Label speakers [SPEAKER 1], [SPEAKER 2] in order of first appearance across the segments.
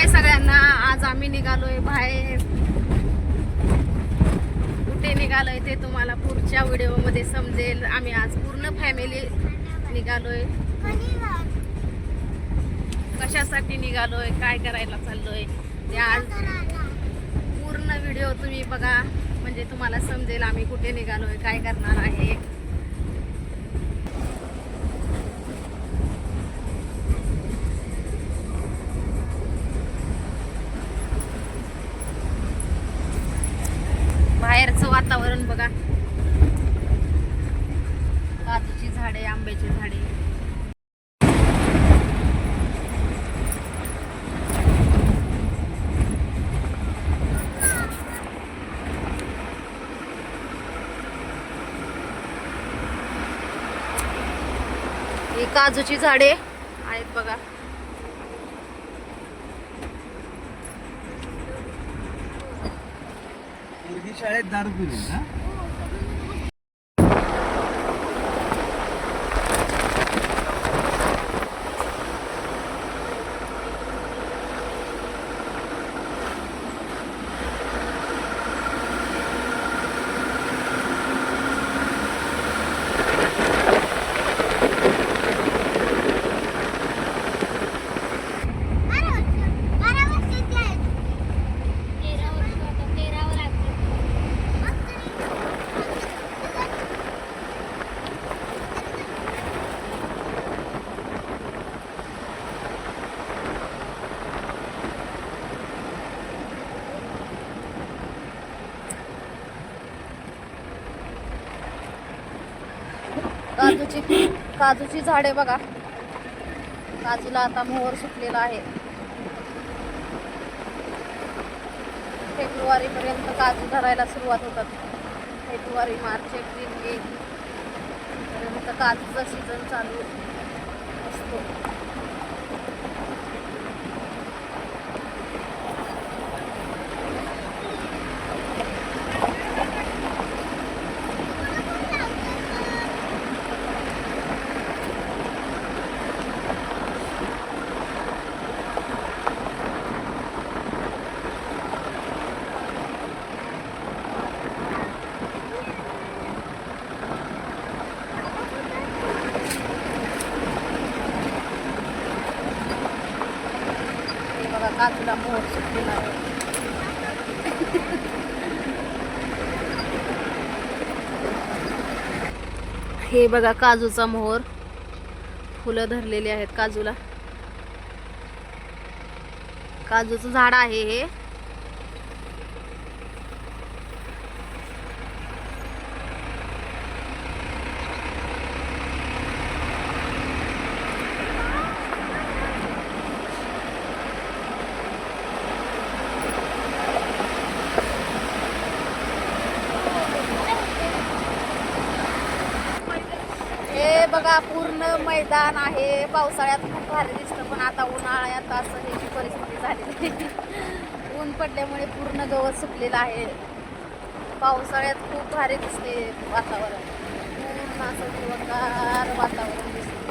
[SPEAKER 1] हाय सगळ्यांना. आज आम्ही निघालोय बाहेर. कुठे निघालोय ते तुम्हाला पुढच्या व्हिडिओमध्ये समजेल. आम्ही आज पूर्ण फॅमिली निघालोय. कशासाठी निघालोय? काय करायला चाललोय? ते आज पूर्ण व्हिडिओ तुम्ही बघा. म्हणजे तुम्हाला समजेल आम्ही कुठे निघालोय काय करणार आहे. वातावरण बघा. काजूची झाडे आंब्याची झाडे. ही काजूची झाडे आहेत बघा
[SPEAKER 2] मुलगी शाळेत दारू पिली ना
[SPEAKER 1] काजूची काजूची झाडे बघा. काजूला आता मोहर सुटलेला आहे. फेब्रुवारी पर्यंत काजू धरायला सुरुवात होतात. फेब्रुवारी मार्च एप्रिल मे पर्यंत काजूचा सीझन चालू असतो. हे बघा काजूला मोहर सुटलेला आहे. हे बघा काजूचा मोहर फुलं धरलेली आहेत काजूला. काजूचं झाड आहे हे हे बघा पूर्ण मैदान आहे. पावसाळ्यात खूप भारी दिसतं पण आता उन्हाळ्यात असं ह्याची परिस्थिती झालेली ऊन पडल्यामुळे पूर्ण गवत सुकलेलं आहे. पावसाळ्यात खूप भारी दिसते वातावरण. पूर्ण असं हिरवगार वातावरण दिसतं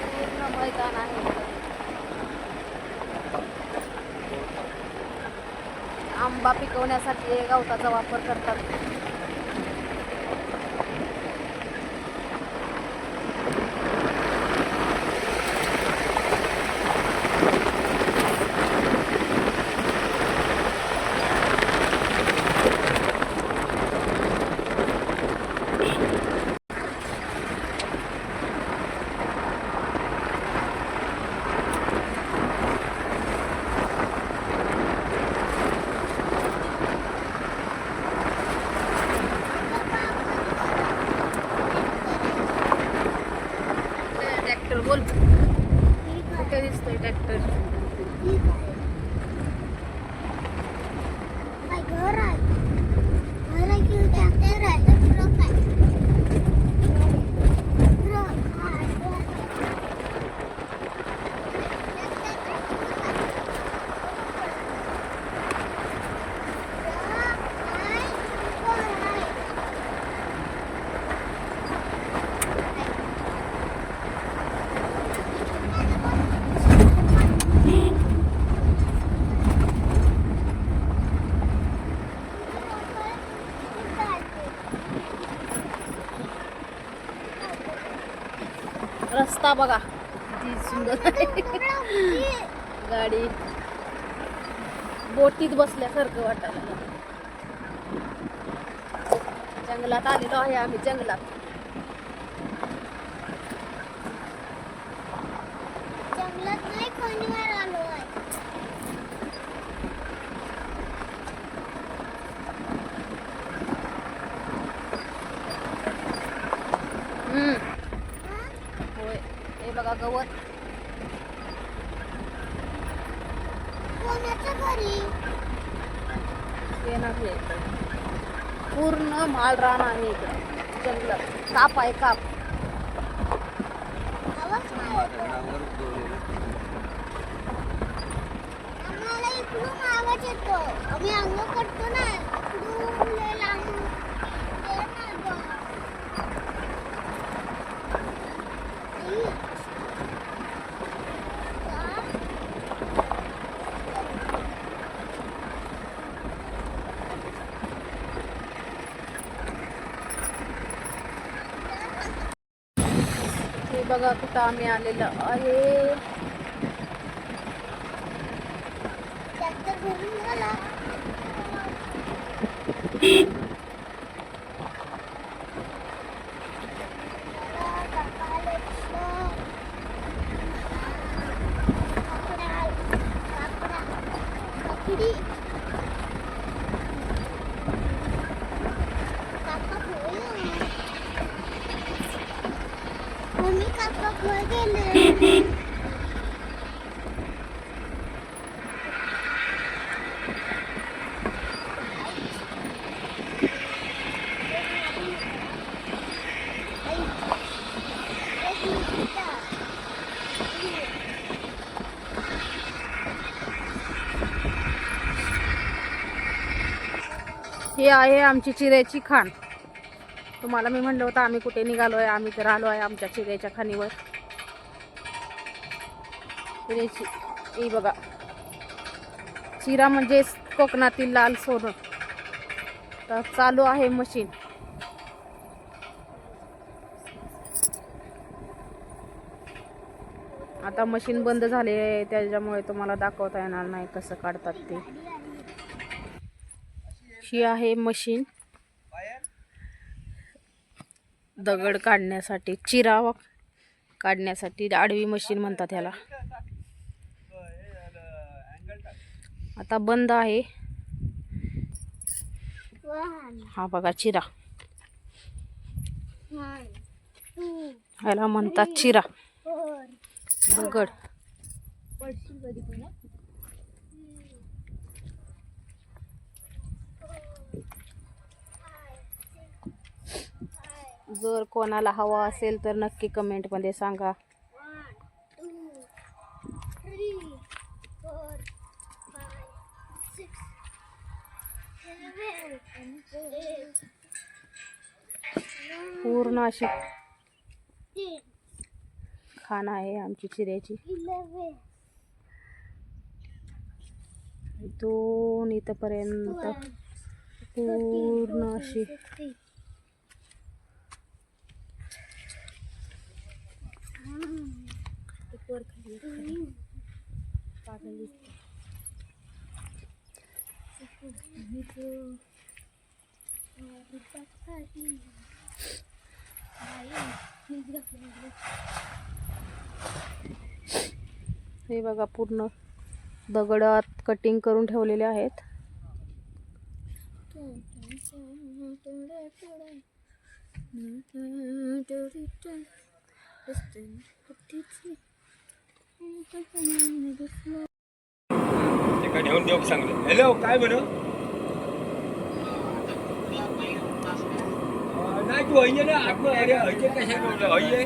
[SPEAKER 1] पूर्ण मैदान आहे आंबा पिकवण्यासाठी हे गवताचा वापर करतात. दिसतोय ट्रॅक्टर रस्ता बघा. किती सुंदर गाडी. बोटीत बसल्यासारखं वाटायला जंगलात आलेलो आहे आम्ही जंगलात
[SPEAKER 3] नाही खणीवर आलो आहे
[SPEAKER 1] हम्म. होय हे बघा गवत. हे नाही. पूर्ण माल रान आहे इकडं. जंगलात. काप आहे काप.
[SPEAKER 3] आम्ही अंग करतो ना इकडून लय लांब ते ना गं. आई. का?
[SPEAKER 1] हे बघा कुठं आम्ही आलेलो आहे.
[SPEAKER 3] ट्रॅक्टर
[SPEAKER 1] हे आहे आमची चिऱ्याची खाण. तुम्हाला मी म्हणलं होतं आम्ही कुठे निघालो आहे आम्ही तर आलो आहे आमच्या चिऱ्याच्या खाणीवर. चिऱ्याची ही बघा. चिरा म्हणजे कोकणातील लाल सोनं. तर चालू आहे मशीन. आता मशीन बंद झाले आहे त्याच्यामुळे तुम्हाला दाखवता येणार नाही कसं काढतात ते. ही आहे मशीन. दगड काढण्यासाठी चिरा काढण्यासाठी आडवी मशीन म्हणतात ह्याला. आता बंद आहे. हा बघा चिरा. ह्याला म्हणतात चिरा. दगड. जर कोणाला हवा असेल तर नक्की कमेंटमध्ये सांगा. पूर्ण अशी खाण आहे आमची चिऱ्याची.
[SPEAKER 3] दोन
[SPEAKER 1] इथून इथपर्यंत पूर्ण अशी हे बघा पूर्ण दगडात कटिंग करून ठेवलेले आहेत.
[SPEAKER 2] ते काय घेऊन देऊ सांगलं हॅलो काय म्हणू नाही तू हय्ये ना? आपण अरे हय्ये कशा बोलतो हय्ये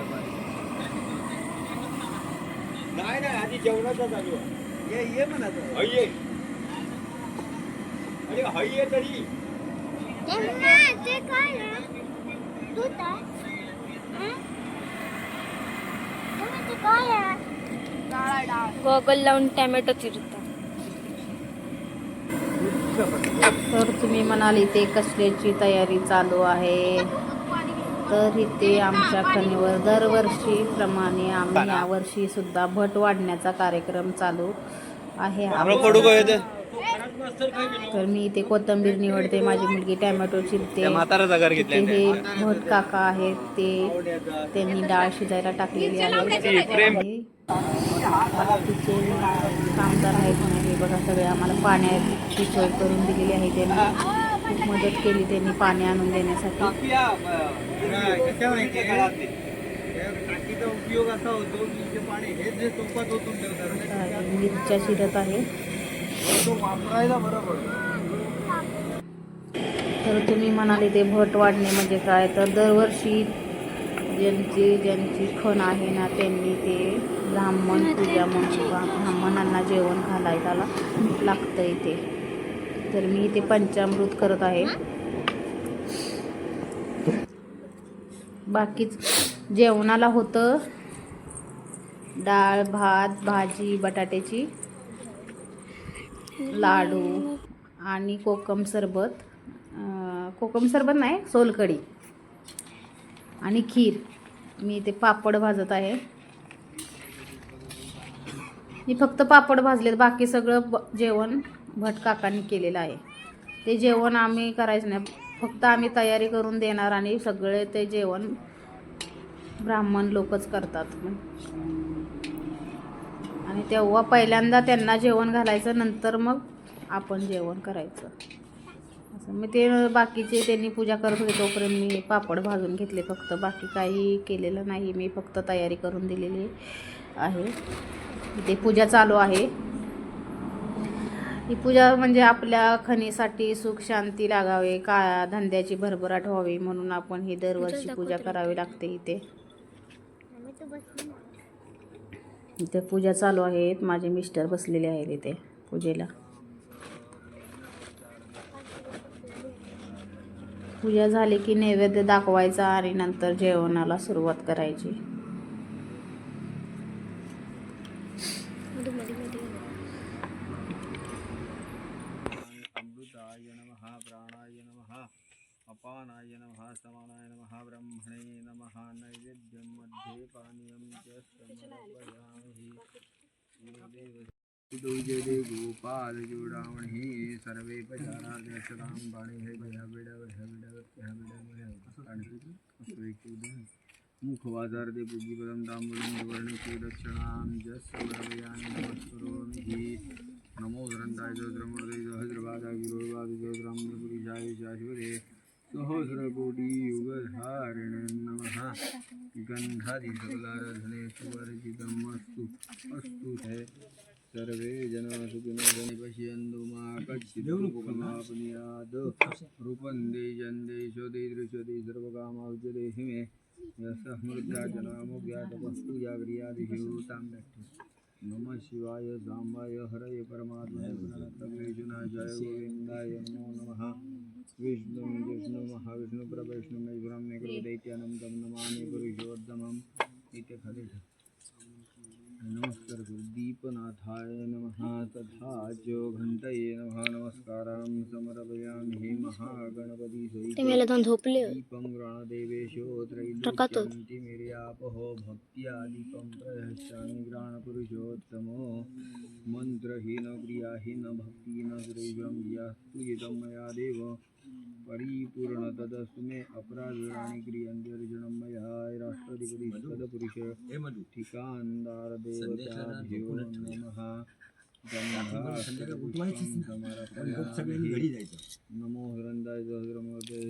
[SPEAKER 2] नाही नाही आधी जेवणाचा चालू आहे? ये ये म्हणा हय अरे हय्ये तरी
[SPEAKER 3] ते काय आहे? दूध आहे? हं? मम्मी, ते काय आहे?
[SPEAKER 4] गॉगल लावून टॅमॅटो चिरतात
[SPEAKER 1] तर तुम्ही म्हणाल इथे कसल्याची तयारी चालू आहे. तर इथे आमच्या खणीवर दरवर्षीप्रमाणे आम्ही यावर्षी सुद्धा भट वाढण्याचा कार्यक्रम चालू आहे. तर मी इथे कोथिंबीर निवडते माझी मुलगी टॅमॅटो चिरते. इथे हे भट काका आहेत ते त्यांनी डाळ शिजायला टाकलेली आहे. बाकीचे कामगार आहेत हे बघा सगळे आम्हाला पाण्याची सोय करून दिलेली आहे त्यांनी. खूप मदत केली त्यांनी पाणी आणून देण्यासाठी. मिरच्या शिरत आहे.
[SPEAKER 2] तो वापरायला बरं पडतो
[SPEAKER 1] तर तुम्ही म्हणाले ते भट वाढणे म्हणजे काय? तर दरवर्षी ज्यांची ज्यांची खण आहे ना त्यांनी ते ब्राह्मण पूजा म्हणून ब्राह्मणांना जेवण घालायला लागतं इथे तर मी इथे पंचामृत करत आहे. बाकीच जेवणाला होतं डाळ भात भाजी बटाट्याची. लाडू आणि कोकम सरबत. कोकम सरबत नाही सोलकढी आणि खीर. मी ते पापड भाजत आहे. मी फक्त पापड भाजलेत बाकी सगळं ब जेवण भट काकांनी केलेलं आहे. ते जेवण आम्ही करायचं नाही फक्त आम्ही तयारी करून देणार आणि सगळे ते जेवण ब्राह्मण लोकच करतात. आणि तेव्हा पहिल्यांदा त्यांना जेवण घालायचं नंतर मग आपण जेवण करायचं. असं मग ते बाकीचे त्यांनी पूजा करत होते तोपर्यंत मी पापड भाजून घेतले फक्त. बाकी काही केलेलं नाही. मी फक्त तयारी करून दिलेली आहे. इथे पूजा चालू आहे. ही पूजा म्हणजे आपल्या खणीसाठी सुख शांती लागावे का धंद्याची भरभराट व्हावी म्हणून आपण ही दरवर्षी पूजा करावी लागते इथे
[SPEAKER 3] आम्ही तर बसलो ना.
[SPEAKER 1] इथे पूजा चालू आहेत. माझे मिस्टर बसलेले आहेत इथे पूजेला. पूजा झाली की नैवेद्य दाखवायचा आणि नंतर जेवणाला सुरुवात करायची
[SPEAKER 2] अमृताय नमः प्राणाय नमः अपानाय नमः समानाय नमः ब्रह्मणे नमः नैवेद्यं मध्ये पानीयं च समर्पयामि गोपाल चूडामणी सर्वे पचाराध्यक्षतां पाणी हे भया बिड भया बिड मुखवाजार दे पूजीपदं तांबूलं वर्णिके दक्षिणां जस समर्पयामि नमस्करोमि नमो ग्रंथाय जोद्रमूर्ते सहस्रपादाय गिरोवाद जोद्राम्रपुरुषाय सहस्रकोटि युगधारिणे नमः गन्धादि सकलाराधने सुवर्जितम् अस्तु अस्तु ते सर्वे जना सुखिनो भवन्तु पश्यन्तु मा कच्चिदुपमापनुयात् रूपं देयन्ते शोधे दृश्यते सर्वकामावचते हिमे। यस्य स्मृत्या जनामोज्ञातपस्तु या क्रियादिषु तां व्यक्ति नमः शिवाय सांबाय हरय परमात्मने प्रणतक्लेशनाशाय गोविंदाय नमो नमः। विष्णु विष्णु महाविष्णुप्रवैष्णुमेश्वरं निकृदैत्यानन्दं नमामि पुरुषोत्तमम् इति नमस्कार नमस्कृदीपनाथाय नमः तथा च घण्टये नमः। नमस्कारां समर्पयामि हे।
[SPEAKER 4] महागणपतिसहितोपले
[SPEAKER 2] दीपं गणदेवेशो त्रैलोक्यन्तिमिर्यापहो भक्त्यादिपं प्रयच्छामि ग्राणपुरुषोत्तमो। मन्त्रहीनक्रियाहीनभक्तिहीनगुरुव्यं मया देव। परिपूर्ण तदस्तु मे अपराधानि क्रियन्ते अर्जुनं मया राष्ट्रधिपति सदपुरुष ठिकाणदार देवताभ्यो नमः नमो हृदय सहस्रमूर्ते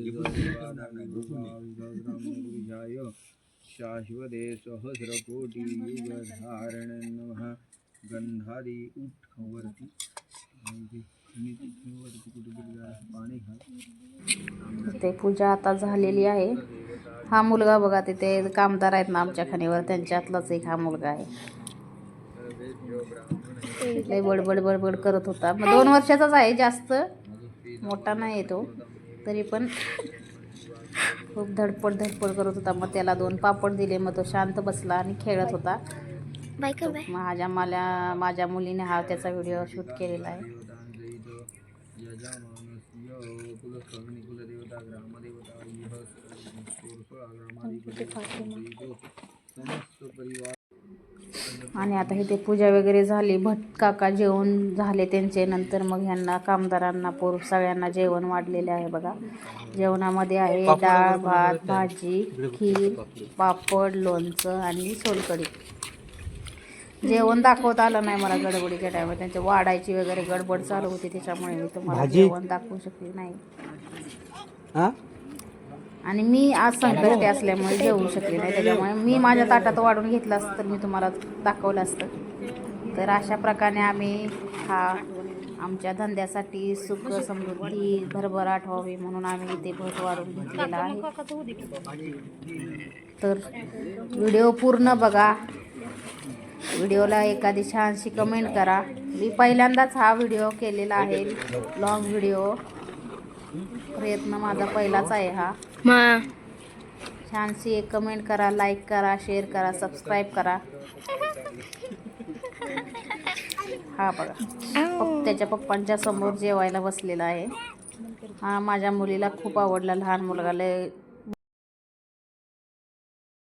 [SPEAKER 2] शाश्वते सहस्रकोटि युगधारण नमः गंधादी उठ
[SPEAKER 1] ते पूजा आता झालेली आहे. हा मुलगा बघा तिथे कामदार आहेत ना आमच्या खाणीवर. त्यांच्यातलाच एक हा मुलगा आहे. बडबड बडबड करत होता. मग दोन वर्षाचाच आहे जास्त. मोठा नाही तो. तरी पण खूप धडपड धडपड करत होता. मग त्याला दोन पापड दिले. मग तो शांत बसला आणि खेळत होता. माझ्या मला माझ्या मुलीने हा त्याचा व्हिडिओ शूट केलेला आहे.
[SPEAKER 2] कुलदेवता ग्रामदेवता यः सोळा ग्रामाधिपती समस्त परिवार
[SPEAKER 1] आणि आता इथे पूजा वगैरे झाली. भट काका जेवण झाले त्यांचे. नंतर मग ह्यांना कामदारांना पोर सगळ्यांना जेवण वाढलेले आहे बघा. जेवणामध्ये आहे डाळ भात भाजी खीर पापड लोणचं आणि सोलकढी. जेवण दाखवता आलं नाही मला गडबडीच्या टायमात त्यांच्या वाढायची वगैरे गडबड चालू होती त्याच्यामुळे मी तुम्हाला जेवण दाखवू शकले नाही.
[SPEAKER 2] हा?
[SPEAKER 1] आणि मी आज संकष्टी असल्यामुळे जेवू शकले नाही. त्याच्यामुळे मी माझ्या ताटात वाढून घेतलं असतं तर मी तुम्हाला दाखवलं असतं. तर अशा प्रकारे आम्ही हा आमच्या धंद्यासाठी सुख समृद्धी भरभराट व्हावी म्हणून आम्ही इथे भट वाढून घेतलेला आहे. तर व्हिडिओ पूर्ण बघा. व्हिडिओला एखादी छानशी कमेंट करा. मी पहिल्यांदाच हा व्हिडिओ केलेला आहे. लॉंग व्हिडिओ प्रयत्न माझा पहिलाच आहे हा.
[SPEAKER 4] मा.
[SPEAKER 1] छानशी एक कमेंट करा लाईक करा शेअर करा सबस्क्राईब करा. हा बघा. त्याच्या पप्पांच्या समोर जेवायला बसलेला आहे. हा माझ्या मुलीला खूप आवडला. लहान मुलगा लय